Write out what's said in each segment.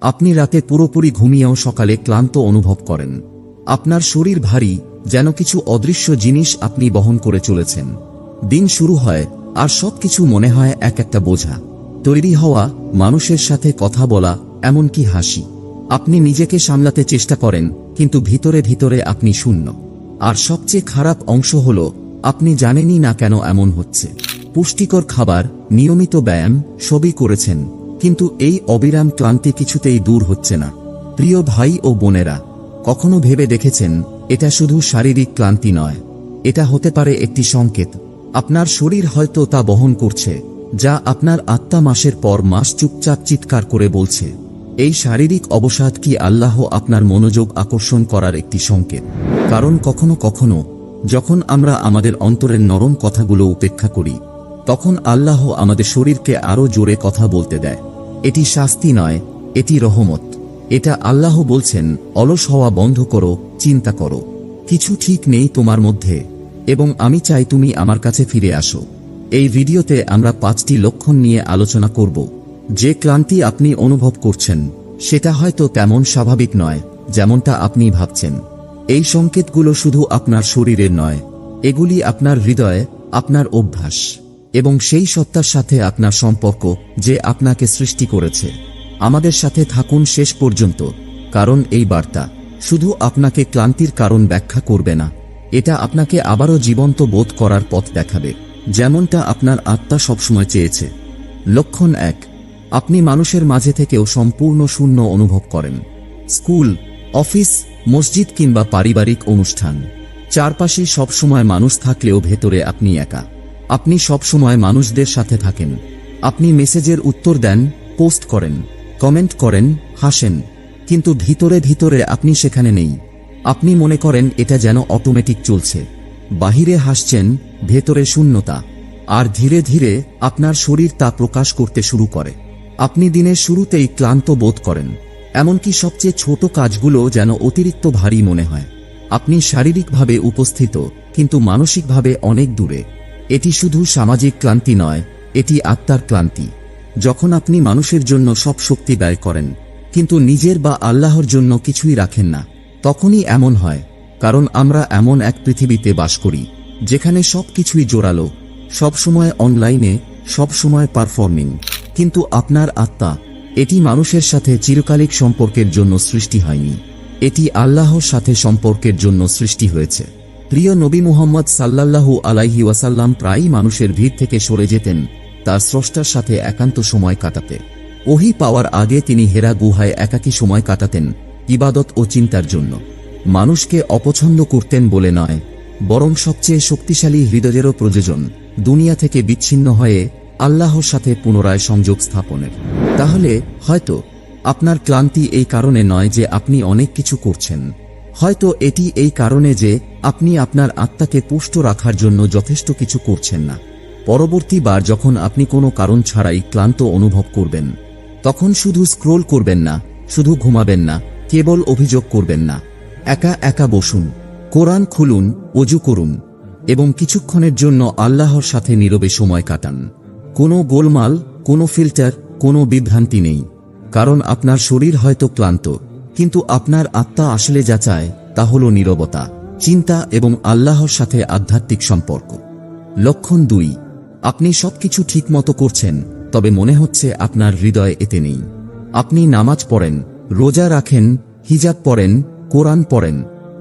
আপনি রাতে পুরোপুরি ঘুমিয়েও সকালে ক্লান্ত অনুভব করেন। আপনার শরীর ভারী, যেন কিছু অদৃশ্য জিনিস আপনি বহন করে চলেছেন। দিন শুরু হয়, আর সবকিছু মনে হয় এক একটা বোঝা। তৈরি হওয়া, মানুষের সাথে কথা বলা, এমনকি হাসি। আপনি নিজেকে সামলাতে চেষ্টা করেন, কিন্তু ভিতরে ভিতরে আপনি শূন্য। আর সবচেয়ে খারাপ অংশ হল, আপনি জানেনই না কেন এমন হচ্ছে। পুষ্টিকর খাবার, নিয়মিত ব্যায়াম, সবই করেছেন। কিন্তু এই অবিরাম ক্লান্তি কিছুতেই দূর হচ্ছে না। প্রিয় ভাই ও বোনেরা, কখনো ভেবে দেখেছেন, এটা শুধু শারীরিক ক্লান্তি নয়, এটা হতে পারে একটি সংকেত। আপনার শরীর হয়তো তা বহন করছে, যা আপনার আত্মা মাসের পর মাস চুপচাপ চিৎকার করে বলছে। এই শারীরিক অবসাদ কি আল্লাহ আপনার মনোযোগ আকর্ষণ করার একটি সংকেত? কারণ কখনো কখনো, যখন আমরা আমাদের অন্তরের নরম কথাগুলো উপেক্ষা করি, তখন আল্লাহ আমাদের শরীরকে আরও জোরে কথা বলতে দেয়। এটি শাস্তি নয়, এটি রহমত। এটা আল্লাহ বলছেন, অলস হওয়া বন্ধ করো, চিন্তা করো। কিছু ঠিক নেই তোমার মধ্যে, এবং আমি চাই তুমি আমার কাছে ফিরে আসো। এই ভিডিওতে আমরা পাঁচটি লক্ষণ নিয়ে আলোচনা করব। যে ক্লান্তি আপনি অনুভব করছেন, সেটা হয়তো তেমন স্বাভাবিক নয়, যেমনটা আপনি ভাবছেন। এই সংকেতগুলো শুধু আপনার শরীরের নয়, এগুলি আপনার হৃদয়, আপনার অভ্যাস। এবং সেই সত্তার সাথে আপনার সম্পর্ক যে আপনাকে সৃষ্টি করেছে। আমাদের সাথে থাকুন শেষ পর্যন্ত, কারণ এই বার্তা শুধু আপনাকে ক্লান্তির কারণ ব্যাখ্যা করবে না, এটা আপনাকে আবারও জীবন্ত বোধ করার পথ দেখাবে, যেমনটা আপনার আত্মা সবসময় চেয়েছে। লক্ষণ এক, আপনি মানুষের মাঝে থেকেও সম্পূর্ণ শূন্য অনুভব করেন। স্কুল, অফিস, মসজিদ কিংবা পারিবারিক অনুষ্ঠান চারপাশে সবসময় মানুষ থাকলেও ভেতরে আপনি একা। আপনি সবসময় মানুষদের সাথে থাকেন। আপনি মেসেজের উত্তর দেন, পোস্ট করেন, কমেন্ট করেন, হাসেন। কিন্তু ভিতরে ভিতরে আপনি সেখানে নেই। আপনি মনে করেন এটা যেন অটোমেটিক চলছে। বাহিরে হাসছেন, ভেতরে শূন্যতা। আর ধীরে ধীরে আপনার শরীর তা প্রকাশ করতে শুরু করে। আপনি দিনের শুরুতেই ক্লান্ত বোধ করেন। এমনকি সবচেয়ে ছোট কাজগুলো যেন অতিরিক্ত ভারী মনে হয়। আপনি শারীরিকভাবে উপস্থিত, কিন্তু মানসিকভাবে অনেক দূরে। এটি শুধু সামাজিক ক্লান্তি নয়, এটি আত্মার ক্লান্তি। যখন আপনি মানুষের জন্য সব শক্তি ব্যয় করেন, কিন্তু নিজের বা আল্লাহর জন্য কিছুই রাখেন না, তখনই এমন হয়, কারণ আমরা এমন এক পৃথিবীতে বাস করি, যেখানে সব কিছুই জোরালো সবসময় অনলাইনে সবসময় পারফর্মিং। কিন্তু আপনার আত্মা, এটি মানুষের সাথে চিরকালিক সম্পর্কের জন্য সৃষ্টি হয়নি, এটি আল্লাহর সাথে সম্পর্কের জন্য সৃষ্টি হয়েছে। প্রিয় নবী মুহাম্মদ সাল্লাল্লাহু আলাইহি ওয়াসাল্লাম প্রায়ই মানুষের ভিড় থেকে সরে যেতেন, তার স্রষ্টার সাথে একান্ত সময় কাটাতে। ওহি পাওয়ার আগে তিনি হেরা গুহায় একাকী সময় কাটাতেন, ইবাদত ও চিন্তার জন্য। মানুষকে অপছন্দ করতেন বলে নয়, বরং সবচেয়ে শক্তিশালী হৃদয়েরও প্রয়োজন, দুনিয়া থেকে বিচ্ছিন্ন হয়ে আল্লাহর সাথে পুনরায় সংযোগ স্থাপনের। তাহলে, হয়তো, আপনার ক্লান্তি এই কারণে নয় যে আপনি অনেক কিছু করছেন। হয়তো এটি এই কারণে যে আপনি আপনার আত্মাকে পুষ্ট রাখার জন্য যথেষ্ট কিছু করছেন না। পরবর্তীবার যখন আপনি কোনো কারণ ছাড়াই ক্লান্ত অনুভব করবেন, তখন শুধু স্ক্রোল করবেন না, শুধু ঘুমাবেন না, কেবল অভিযোগ করবেন না। একা একা বসুন, কোরআন খুলুন, অজু করুন, এবং কিছুক্ষণের জন্য আল্লাহর সাথে নীরবে সময় কাটান। কোনো গোলমাল, কোনো ফিল্টার, কোনো বিভ্রান্তি নেই, কারণ আপনার শরীর হয়তো ক্লান্ত। কিন্তু আপনার আত্মা আসলে যা চায়, তা হল নীরবতা, চিন্তা এবং আল্লাহর সাথে আধ্যাত্মিক সম্পর্ক। লক্ষণ দুই, আপনি সবকিছু ঠিকমতো করছেন, তবে মনে হচ্ছে আপনার হৃদয় এতে নেই। আপনি নামাজ পড়েন, রোজা রাখেন, হিজাব পড়েন, কোরআন পড়েন।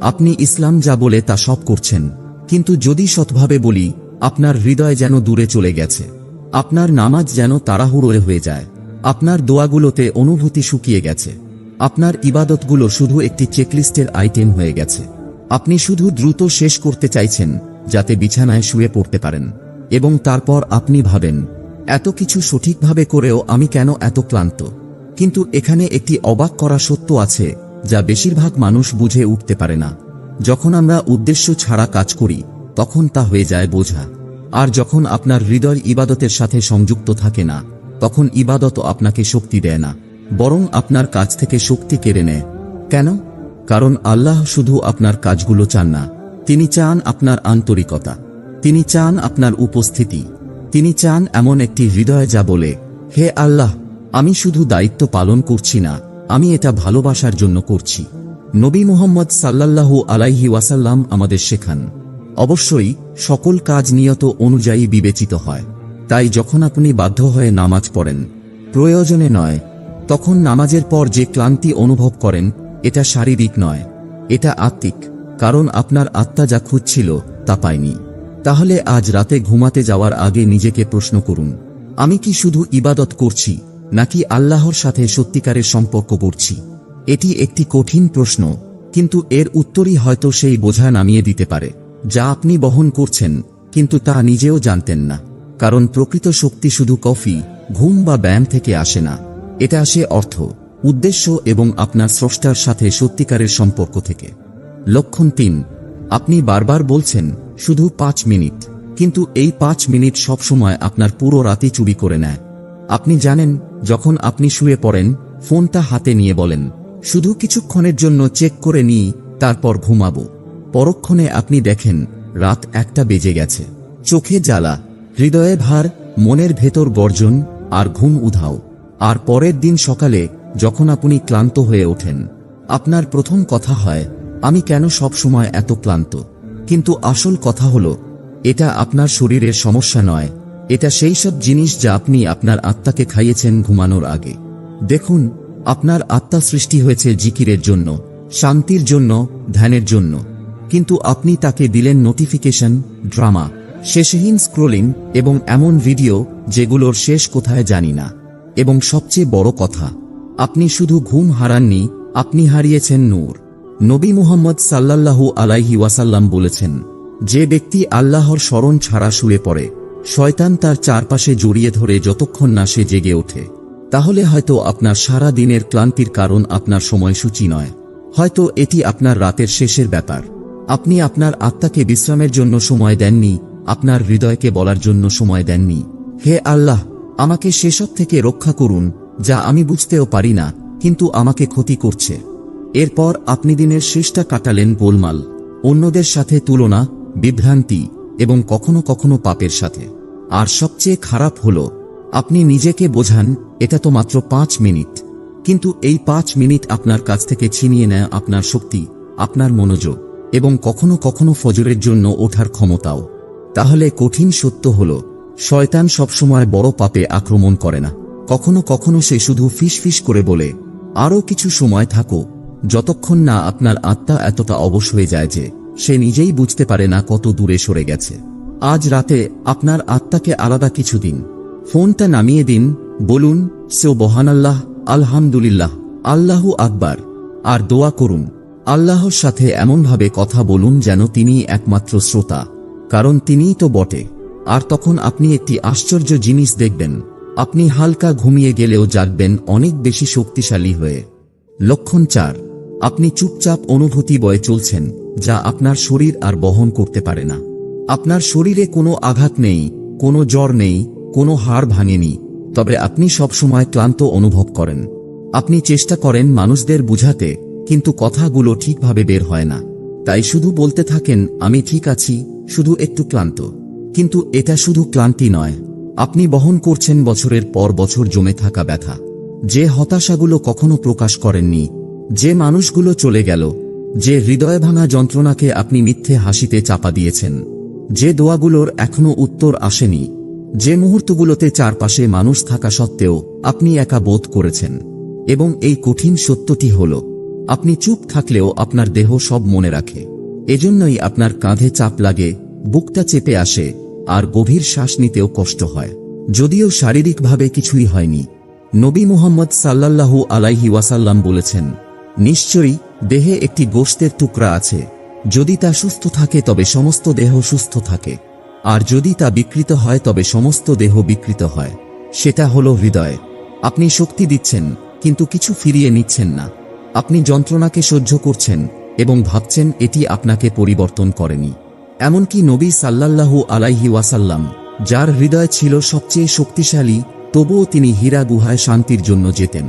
আপনি ইসলাম যা বলে তা সব করছেন, কিন্তু যদি সৎভাবে বলি, আপনার হৃদয় যেন দূরে চলে গেছে। আপনার নামাজ যেন তাড়াহুড়োয় হয়ে যায়। আপনার দোয়াগুলোতে অনুভূতি শুকিয়ে গেছে। আপনার ইবাদতগুলো শুধু একটি চেকলিস্টের আইটেম হয়ে গেছে। আপনি শুধু দ্রুত শেষ করতে চাইছেন, যাতে বিছানায় শুয়ে পড়তে পারেন। এবং তারপর আপনি ভাবেন, এত কিছু সঠিকভাবে করেও আমি কেন এত ক্লান্ত? কিন্তু এখানে একটি অবাক করা সত্য আছে, যা বেশিরভাগ মানুষ বুঝে উঠতে পারে না। যখন আমরা উদ্দেশ্য ছাড়া কাজ করি, তখন তা হয়ে যায় বোঝা। আর যখন আপনার হৃদয় ইবাদতের সাথে সংযুক্ত থাকে না, তখন ইবাদত আপনাকে শক্তি দেয় না। বরং আপনার কাছ থেকে শক্তি কেড়ে নেয়। কেন? কারণ আল্লাহ শুধু আপনার কাজগুলো চান না। তিনি চান আপনার আন্তরিকতা। তিনি চান আপনার উপস্থিতি। তিনি চান এমন একটি হৃদয় যা বলে, হে আল্লাহ, আমি শুধু দায়িত্ব পালন করছি না, আমি এটা ভালোবাসার জন্য করছি। নবী মোহাম্মদ সাল্লাল্লাহু আলাইহি ওয়াসাল্লাম আমাদের শেখান, অবশ্যই সকল কাজ নিয়ত অনুযায়ী বিবেচিত হয়। তাই যখন আপনি বাধ্য হয়ে নামাজ পড়েন, প্রয়োজনে নয় তখন নামাজের পর যে ক্লান্তি অনুভব করেন, এটা শারীরিক নয়। এটা আত্মিক, কারণ আপনার আত্মা যা খুঁজছিল, তা পায়নি। তাহলে আজ রাতে ঘুমাতে যাওয়ার আগে নিজেকে প্রশ্ন করুন, আমি কি শুধু ইবাদত করছি, নাকি আল্লাহর সাথে সত্যিকারের সম্পর্ক করছি? এটি একটি কঠিন প্রশ্ন, কিন্তু এর উত্তরই হয়তো সেই বোঝা নামিয়ে দিতে পারে, যা আপনি বহন করছেন, কিন্তু তা নিজেও জানতেন না, কারণ প্রকৃত শক্তি শুধু কফি, ঘুম বা ব্যায়াম থেকে আসে না। এটা আসে অর্থ, উদ্দেশ্য এবং আপনার স্রষ্টার সাথে সত্যিকারের সম্পর্ক থেকে। লক্ষণ তিন, আপনি বারবার বলছেন, শুধু পাঁচ মিনিট। কিন্তু এই পাঁচ মিনিট সবসময় আপনার পুরো রাতি চুরি করে নেয়। আপনি জানেন, যখন আপনি শুয়ে পড়েন, ফোনটা হাতে নিয়ে বলেন, শুধু কিছুক্ষণের জন্য চেক করে নিই, তারপর ঘুমাবো। পরক্ষণে আপনি দেখেন, রাত একটা বেজে গেছে। চোখে জ্বালা, হৃদয়ে ভার, মনের ভেতর গর্জন, আর ঘুম উধাও। আর পরের দিন সকালে যখন আপনি ক্লান্ত হয়ে ওঠেন, আপনার প্রথম কথা হয়, আমি কেন সব সময় এত ক্লান্ত? কিন্তু আসল কথা হলো, এটা আপনার শরীরের সমস্যা নয়, এটা সেই সব জিনিস যা আপনি আপনার আত্মাকে খাইয়েছেন ঘুমানোর আগে। দেখুন, আপনার আত্মা সৃষ্টি হয়েছে জিকিরের জন্য, শান্তির জন্য, ধ্যানের জন্য। কিন্তু আপনি তাকে দিলেন নোটিফিকেশন, ড্রামা, শেষহীন স্ক্রোলিং এবং এমন ভিডিও যেগুলোর শেষ কোথায় জানি না। এবং সবচেয়ে বড় কথা, আপনি শুধু ঘুম হারাননি, আপনি হারিয়েছেন নূর। নবী মুহাম্মদ সাল্লাল্লাহু আলাইহি ওয়াসাল্লাম বলেছেন, যে ব্যক্তি আল্লাহর স্মরণ ছাড়া শুয়ে পড়ে, শয়তান তার চারপাশে জড়িয়ে ধরে যতক্ষণ না সে জেগে ওঠে। তাহলে হয়তো আপনার সারা দিনের ক্লান্তির কারণ আপনার সময়সূচি নয়। হয়তো এটি আপনার রাতের শেষের ব্যাপার। আপনি আপনার আত্মাকে বিশ্রামের জন্য সময় দেননি, আপনার হৃদয়কে বলার জন্য সময় দেননি। হে আল্লাহ আমাকে সেসব থেকে রক্ষা করুন, যা আমি বুঝতেও পারি না, কিন্তু আমাকে ক্ষতি করছে। এরপর আপনি দিনের শেষটা কাটালেন গোলমাল, অন্যদের সাথে তুলনা, বিভ্রান্তি, এবং কখনো কখনো পাপের সাথে। আর সবচেয়ে খারাপ হল, আপনি নিজেকে বোঝান, এটা তো মাত্র পাঁচ মিনিট। কিন্তু এই পাঁচ মিনিট আপনার কাছ থেকে ছিনিয়ে নেয় আপনার শক্তি, আপনার মনোযোগ, এবং কখনো কখনো ফজরের জন্য ওঠার ক্ষমতাও। তাহলে কঠিন সত্য হল শয়তান সবসময় বড় পাপে আক্রমণ করে না। কখনো কখনো সে শুধু ফিস করে বলে, আরও কিছু সময় থাকো, যতক্ষণ না আপনার আত্মা এতটা অবশ হয়ে যায় যে সে নিজেই বুঝতে পারে না কত দূরে সরে গেছে। আজ রাতে আপনার আত্মাকে আলাদা কিছু দিন। ফোনটা নামিয়ে দিন, বলুন সেও বহানাল্লাহ আলহামদুলিল্লাহ, আল্লাহু আকবার, আর দোয়া করুন। আল্লাহর সাথে এমনভাবে কথা বলুন যেন তিনি একমাত্র শ্রোতা, কারণ তিনিই তো বটে। আর তখন আপনি একটি আশ্চর্য জিনিস দেখবেন। আপনি হালকা ঘুমিয়ে গেলেও জাগবেন, অনেক বেশি শক্তিশালী হয়ে। লক্ষণ চার, আপনি চুপচাপ অনুভূতি বয়ে চলছেন, যা আপনার শরীর আর বহন করতে পারে না। আপনার শরীরে কোনো আঘাত নেই, কোনো জ্বর নেই, কোনো হাড় ভাঙেনি, তবে আপনি সবসময় ক্লান্ত অনুভব করেন। আপনি চেষ্টা করেন মানুষদের বুঝাতে, কিন্তু কথাগুলো ঠিকভাবে বের হয় না। তাই শুধু বলতে থাকেন, আমি ঠিক আছি, শুধু একটু ক্লান্ত। কিন্তু এটা শুধু ক্লান্তি নয়। আপনি বহন করছেন বছরের পর বছর জমে থাকা ব্যথা। যে হতাশাগুলো কখনো প্রকাশ করেননি, যে মানুষগুলো চলে গেল, যে হৃদয় ভাঙা যন্ত্রণাকে আপনি মিথ্যে হাসিতে চাপা দিয়েছেন, যে দোয়াগুলোর এখনও উত্তর আসেনি, যে মুহূর্তগুলোতে চারপাশে মানুষ থাকা সত্ত্বেও আপনি একা বোধ করেছেন। এবং এই কঠিন সত্যটি হল, আপনি চুপ থাকলেও আপনার দেহ সব মনে রাখে। এজন্যই আপনার কাঁধে চাপ লাগে, বুকটা চেপে আসে আর গভীর শ্বাস নিতেও কষ্ট হয়। যদিও শারীরিকভাবে কিছুই হয়নি। নবী মুহাম্মদ সাল্লাল্লাহু আলাইহি ওয়াসাল্লাম বলেছেন, নিশ্চয়ই দেহে একটি গোশতের টুকরা আছে। যদি তা সুস্থ থাকে তবে সমস্ত দেহ সুস্থ থাকে। আর যদি তা বিকৃত হয় তবে সমস্ত দেহ বিকৃত হয়। সেটা হলো হৃদয়। আপনি শক্তি দিচ্ছেন, কিন্তু কিছু ফিরিয়ে নিচ্ছেন না। আপনি যন্ত্রণাকে সহ্য করছেন এবং ভাবছেন এটি আপনাকে পরিবর্তন করেনি। এমনকি নবী সাল্লাল্লাহু আলাইহি ওয়াসাল্লাম, যার হৃদয় ছিল সবচেয়ে শক্তিশালী, তবুও তিনি হীরা গুহায় শান্তির জন্য যেতেন।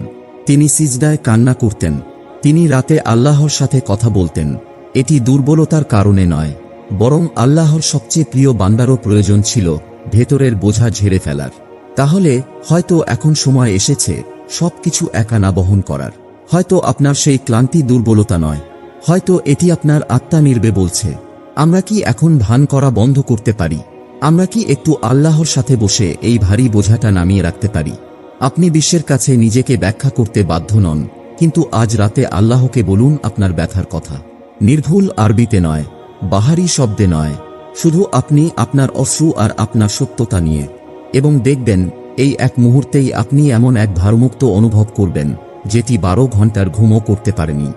তিনি সিজদায় কান্না করতেন। তিনি রাতে আল্লাহর সাথে কথা বলতেন। এটি দুর্বলতার কারণে নয়, বরং আল্লাহর সবচেয়ে প্রিয় বান্দারও প্রয়োজন ছিল ভেতরের বোঝা ঝেড়ে ফেলার। তাহলে হয়তো এখন সময় এসেছে সবকিছু একা না বহন করার। হয়তো আপনার সেই ক্লান্তি দুর্বলতা নয়। হয়তো এটি আপনার আত্মা নির্বে বলছে। আমরা কি এখন ভান করা বন্ধ করতে পারি? আমরা কি একটু আল্লাহর সাথে বসে এই ভারী বোঝাটা নামিয়ে রাখতে পারি? আপনি বিশ্বের কাছে নিজেকে ব্যাখ্যা করতে বাধ্য নন, কিন্তু আজ রাতে আল্লাহকে বলুন আপনার ব্যথার কথা। নির্ভুল আরবিতে নয়, বাহারি শব্দে নয়, শুধু আপনি আপনার অশ্রু আর আপনার সত্যতা নিয়ে। এবং দেখবেন, এই এক মুহূর্তেই আপনি এমন এক ভারমুক্ত অনুভব করবেন, যেটি বারো ঘণ্টার ঘুমও করতে পারেনি।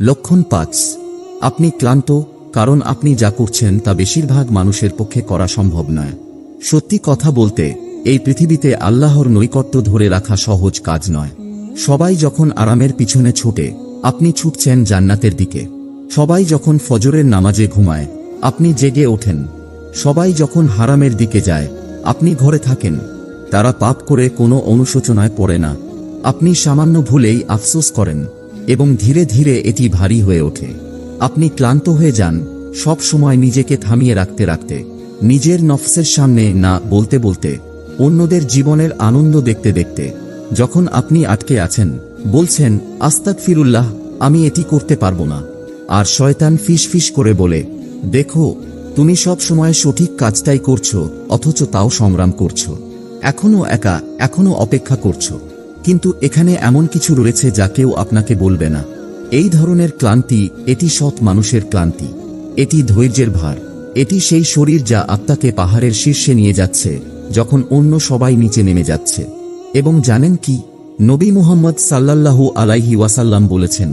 লক্ষণ পাঁচ, আপনি ক্লান্ত কারণ আপনি যা করছেন তা বেশিরভাগ মানুষের পক্ষে করা সম্ভব নয়। সত্যি কথা বলতে, এই পৃথিবীতে আল্লাহর নৈকট্য ধরে রাখা সহজ কাজ নয়। সবাই যখন আরামের পিছনে ছুটে, আপনি ছুটছেন জান্নাতের দিকে। সবাই যখন ফজরের নামাজে ঘুমায়, আপনি জেগে ওঠেন। সবাই যখন হারামের দিকে যায়, আপনি ঘরে থাকেন। তারা পাপ করে কোনো অনুশোচনায় পড়ে না। আপনি সামান্য ভুলেই আফসোস করেন এবং ধীরে ধীরে এটি ভারী হয়ে ওঠে। আপনি ক্লান্ত হয়ে যান, সব সময় নিজেকে থামিয়ে রাখতে রাখতে। নিজের নফসের সামনে না বলতে বলতে, অন্যদের জীবনের আনন্দ দেখতে দেখতে, যখন আপনি আটকে আছেন, বলছেন আস্তাক ফিরুল্লাহ আমি এটি করতে পারব না। আর শয়তান ফিস করে বলে, দেখো, তুমি সব সময় সঠিক কাজটাই করছ, অথচ তাও সংগ্রাম করছ। এখনও একা, এখনও অপেক্ষা করছ। কিন্তু এখানে এমন কিছু রয়েছে যা কেউ আপনাকে বলবে না। এই ধরনের ক্লান্তি এটি সৎ মানুষের ক্লান্তি। এটি ধৈর্যের ভার। এটি সেই শরীর যা আত্মাকে পাহাড়ের শীর্ষে নিয়ে যাচ্ছে, যখন অন্য সবাই নিচে নেমে যাচ্ছে। এবং জানেন কি? নবী মুহাম্মদ সাল্লাল্লাহু আলাইহি ওয়াসাল্লাম বলেছেন,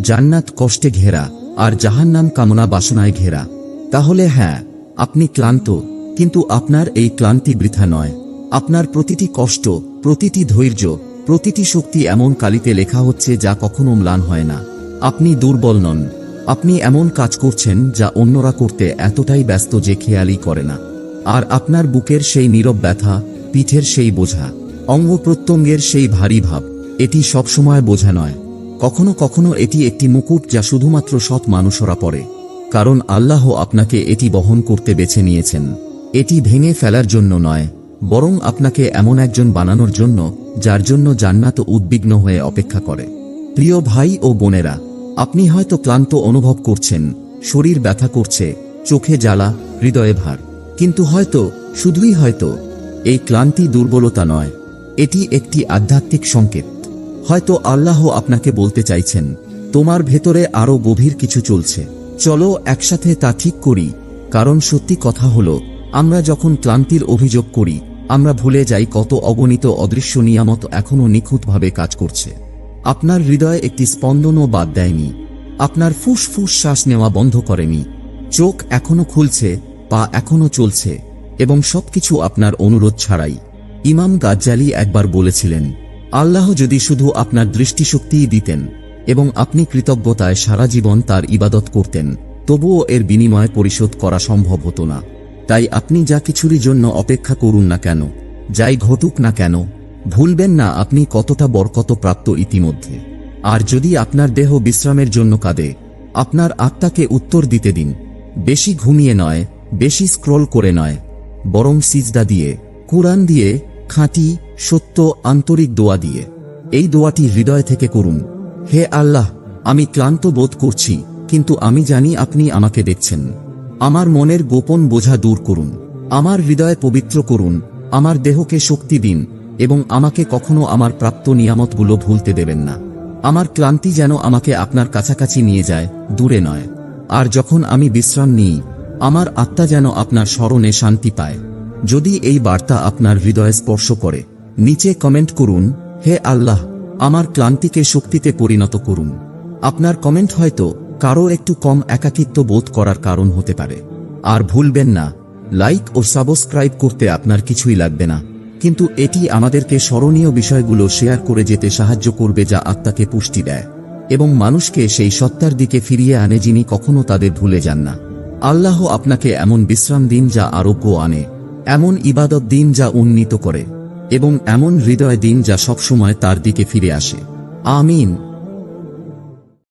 জান্নাত কষ্টে ঘেরা আর জাহান্নাম কামনা বাসনায় ঘেরা। তাহলে হ্যাঁ আপনি ক্লান্ত, কিন্তু আপনার এই ক্লান্তি বৃথা নয়। আপনার প্রতিটি কষ্ট, প্রতিটি ধৈর্য, প্রতিটি শক্তি এমন কালিতে লেখা হচ্ছে যা কখনো ম্লান হয় না। আপনি দুর্বল নন। আপনি এমন কাজ করছেন যা অন্যরা করতে এতটাই ব্যস্ত যে খেয়ালই করে না। আর আপনার বুকের সেই নীরব ব্যথা, পিঠের সেই বোঝা, অঙ্গ প্রত্যঙ্গের সেই ভারী ভাব, এটি সবসময় বোঝা নয়। কখনো কখনো এটি একটি মুকুট যা শুধুমাত্র সৎ মানুষরা পড়ে কারণ আল্লাহ আপনাকে এটি বহন করতে বেছে নিয়েছেন। এটি ভেঙে ফেলার জন্য নয়, বরং আপনাকে এমন একজন বানানোর জন্য, যার জন্য জান্নাত উদ্বিগ্ন হয়ে অপেক্ষা করে। প্রিয় ভাই ও বোনেরা আপনি হয়তো ক্লান্ত অনুভব করছেন, শরীর ব্যথা করছে, চোখে জ্বালা, হৃদয়ে ভার। কিন্তু হয়তো, শুধুই হয়তো, এই ক্লান্তি দুর্বলতা নয়, এটি একটি আধ্যাত্মিক সংকেত। হয়তো আল্লাহ আপনাকে বলতে চাইছেন, তোমার ভেতরে আরও গভীর কিছু চলছে। চলো একসাথে তা ঠিক করি। কারণ সত্যি কথা হলো, আমরা যখন ক্লান্তির অভিযোগ করি, আমরা ভুলে যাই কত অগণিত অদৃশ্য নিয়ামত এখনও নিখুঁতভাবে কাজ করছে। আপনার হৃদয়ে একটি স্পন্দনও বাদ দেয়নি। আপনার ফুস ফুস শ্বাস নেওয়া বন্ধ করেনি। চোখ এখনও খুলছে, পা এখনও চলছে, এবং সবকিছু আপনার অনুরোধ ছাড়াই। ইমাম গাজ্জালি একবার বলেছিলেন, আল্লাহ যদি শুধু আপনার দৃষ্টিশক্তিই দিতেন এবং আপনি কৃতজ্ঞতায় সারা জীবন তার ইবাদত করতেন, তবুও এর বিনিময় পরিশোধ করা সম্ভব হতো না। তাই আপনি যা কিছুরই জন্য অপেক্ষা করুন না কেন, যাই ঘটুক না কেন ভুলবেন না আপনি কতটা বরকত প্রাপ্ত ইতিমধ্যে। আর যদি আপনার দেহ বিশ্রামের জন্য কাঁদে, আপনার আত্মাকে উত্তর দিতে দিন। বেশি ঘুমিয়ে নয়, বেশি স্ক্রল করে নয়। বরং সিজদা দিয়ে, কোরআন দিয়ে, খাঁটি, সত্য, আন্তরিক দোয়া দিয়ে। এই দোয়াটি হৃদয় থেকে করুন। হে আল্লাহ, আমি ক্লান্ত বোধ করছি, কিন্তু আমি জানি আপনি আমাকে দেখছেন। আমার মনের গোপন বোঝা দূর করুন। আমার হৃদয় পবিত্র করুন। আমার দেহকে শক্তি দিন। এবং আমাকে কখনো আমার প্রাপ্ত নিয়ামতগুলো ভুলতে দেবেন না। আমার ক্লান্তি যেন আমাকে আপনার কাছাকাছি নিয়ে যায়, দূরে নয়। আর যখন আমি বিশ্রাম নিই, আমার আত্মা যেন আপনার স্মরণে শান্তি পায়। যদি এই বার্তা আপনার হৃদয়ে স্পর্শ করে, নিচে কমেন্ট করুন, হে আল্লাহ, আমার ক্লান্তিকে শক্তিতে পরিণত করুন। আপনার কমেন্ট হয়তো কারও একটু কম একাকিত্ব বোধ করার কারণ হতে পারে। আর ভুলবেন না, লাইক ও সাবস্ক্রাইব করতে আপনার কিছুই লাগবে না। কিন্তু এটি আমাদেরকে স্মরণীয় বিষয়গুলো শেয়ার করে যেতে সাহায্য করবে যা আত্মাকে পুষ্টি দেয়, এবং মানুষকে সেই সত্তার দিকে ফিরিয়ে আনে যিনি কখনো তাদের ভুলে যান না। আল্লাহ আপনাকে এমন বিশ্রাম দিন যা আরোগ্য আনে, এমন ইবাদত দিন যা উন্নীত করে, এবং এমন হৃদয় দিন যা সবসময় তার দিকে ফিরে আসে। আমিন।